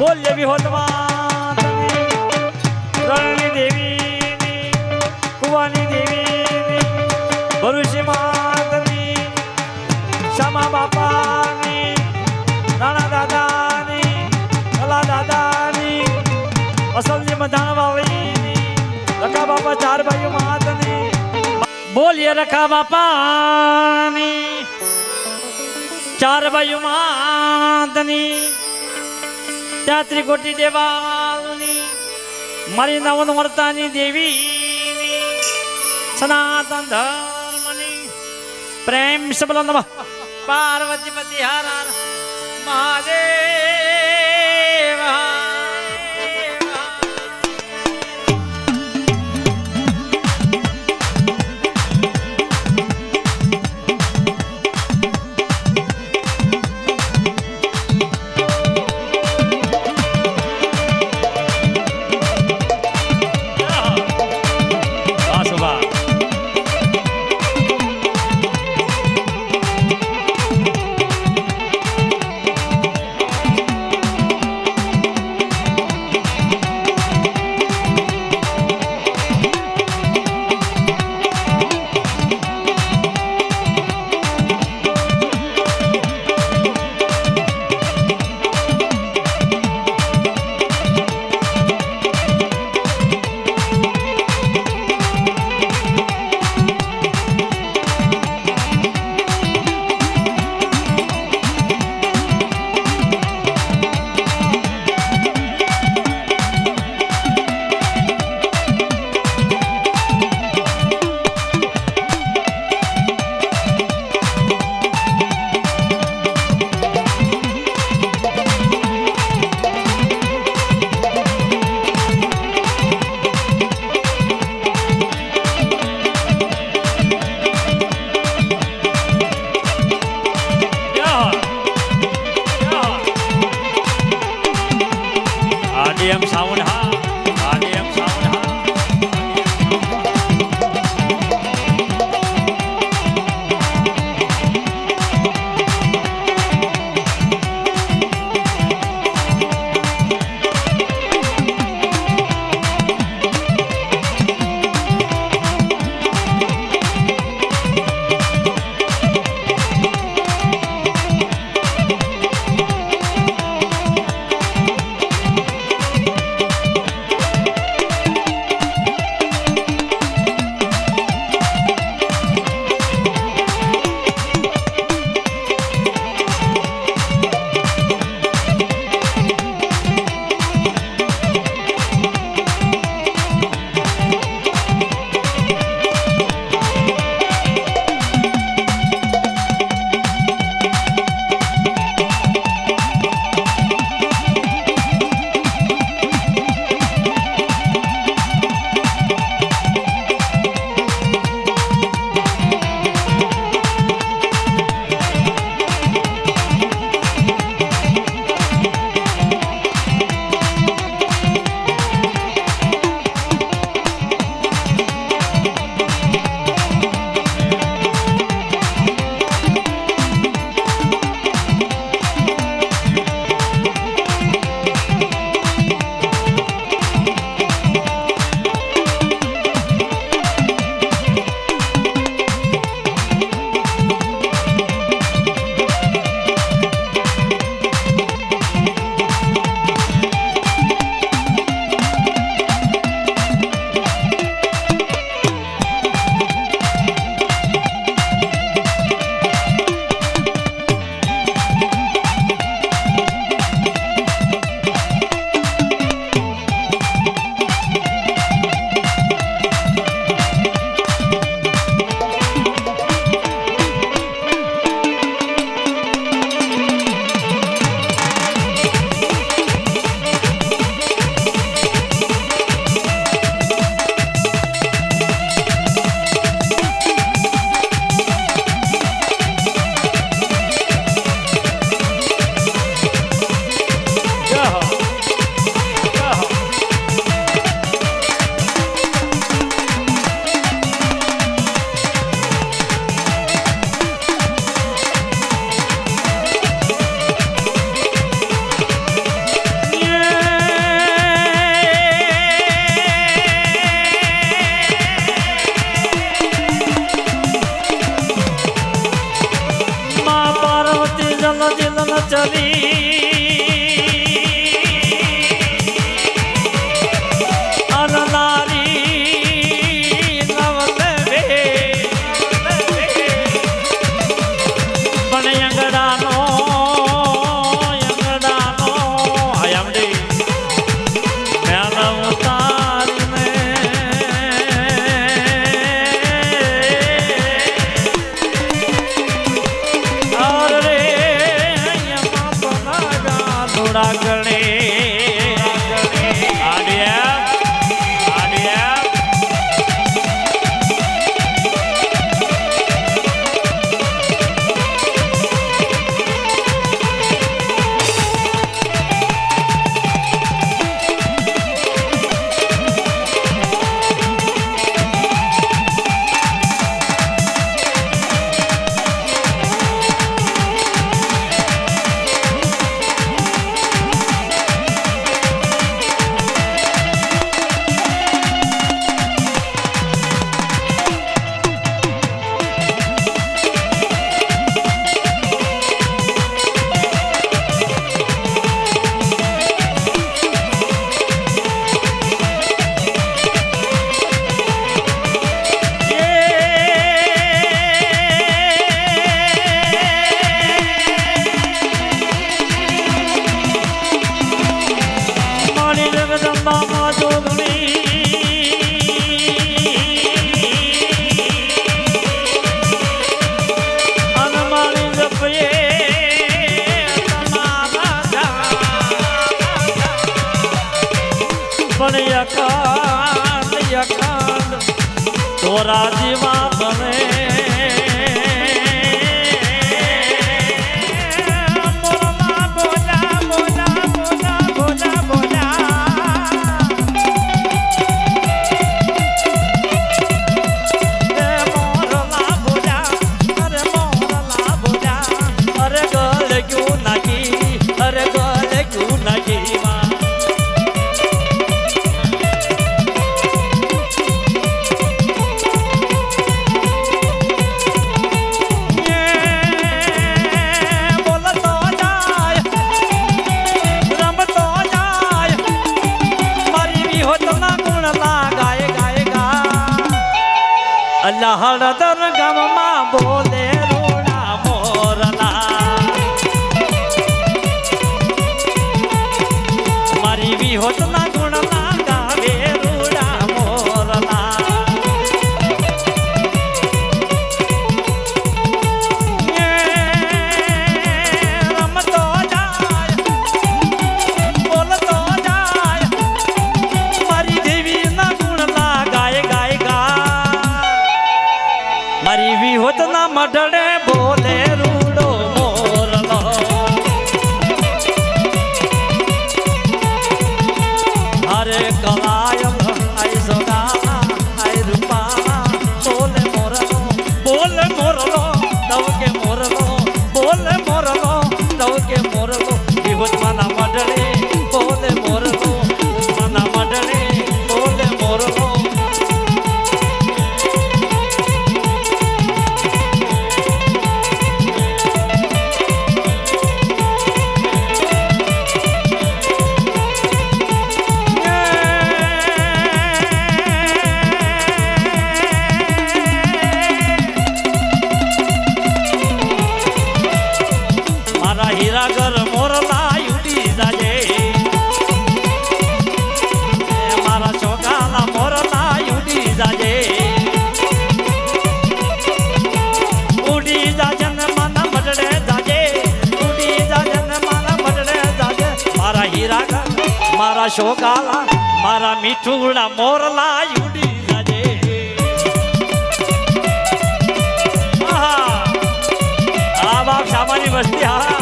બોલ વિહોતમાં હોતમાં રણની દેવી કુવાની દેવી ભરુષી માતની, શ્યામા બાપાની, નાના દાદાની કલા દાદાની, અસલજી મધાણવાળીની રખા બાપા ચાર ભાઈઓ માતની બોલીએ રખા બાપાની, ચાર ભાઈઓ માતની. ત્યાં કોટી દેવાની મારી નવન વર્તાની દેવીની સનાતન ધર્મની પ્રેમ સબલ નમઃ. પાર્વતીપતિ હર મહાદેવ. Ahora. અલ્લાહ રદર ગમમાં જોતના મઢડે બોલે મારા શોકાલા, મારા મીઠુડા મોરલા ઉડી જજે આ બાપ સામાન્ય વસ્તી હા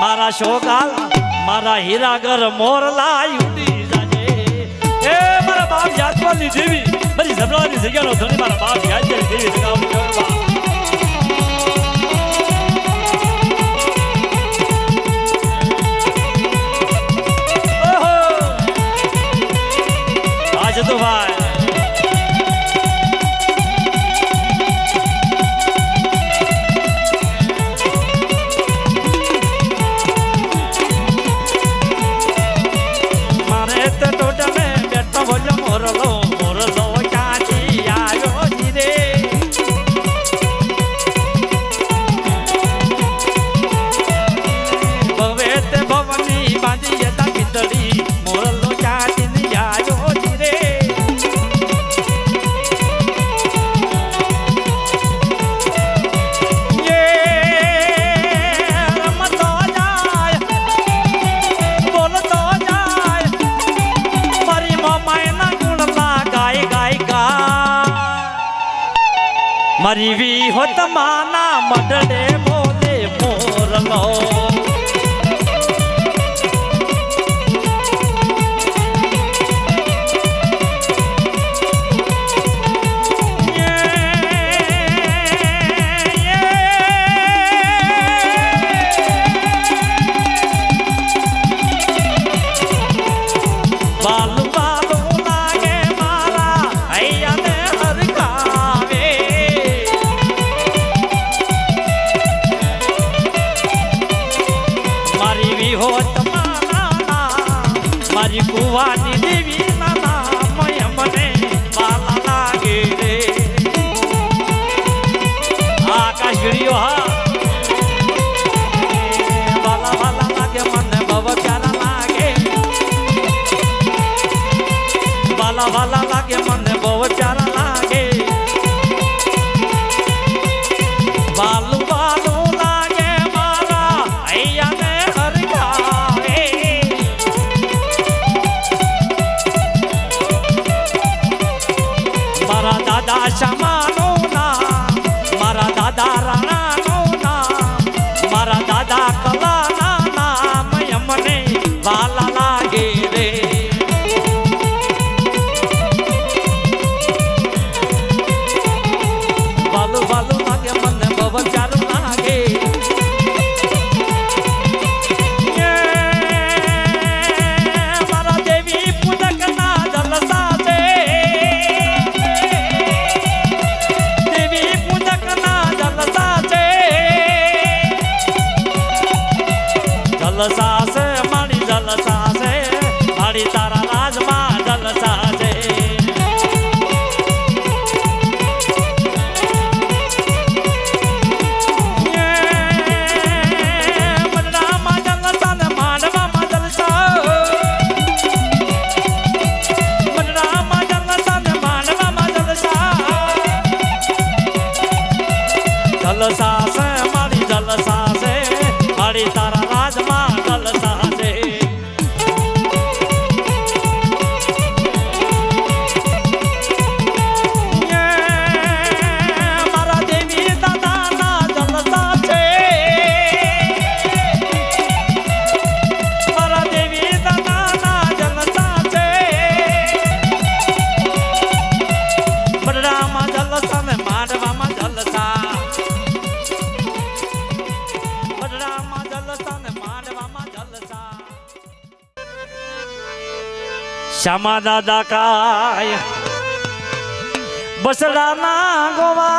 મારા શોગાલા મારા હીરાગર મોરલા Zabrani, Jimmy, but it's Zabrani, they got to deliver a party. I didn't give it to them. જીવી હોત માના મઢડે બોલે મોરલો. Не панікувати. ください。શ્યામા દાદા કાય બસડાના ગોવા.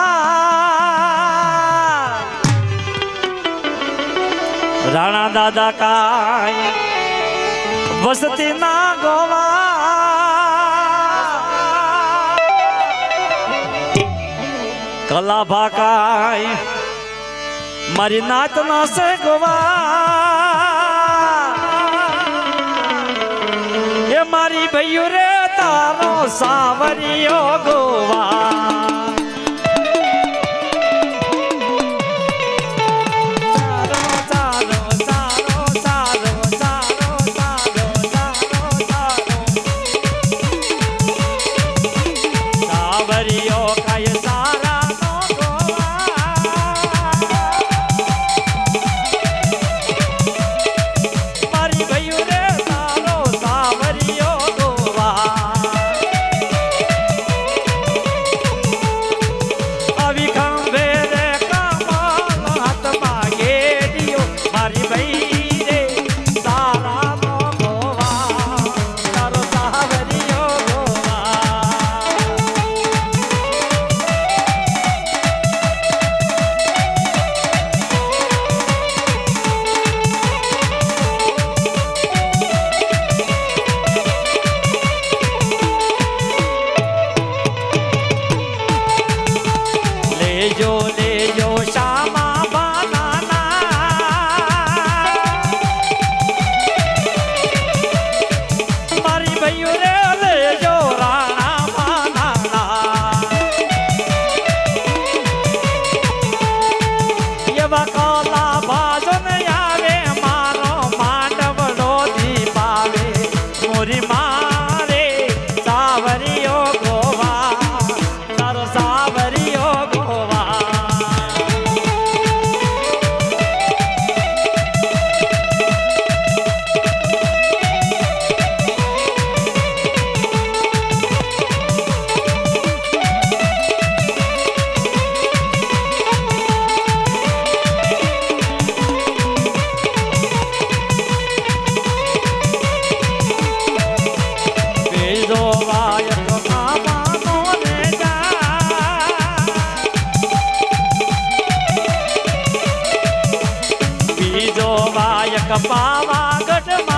રાણા દાદા કાય વસતી ના ગોવા. કલાભા કાય મારી નાત ના સે ગોવા. મારી ભૈયું રે તારો સાવરિયો ગોવા. સીધો વાયક પાવાગઢમાં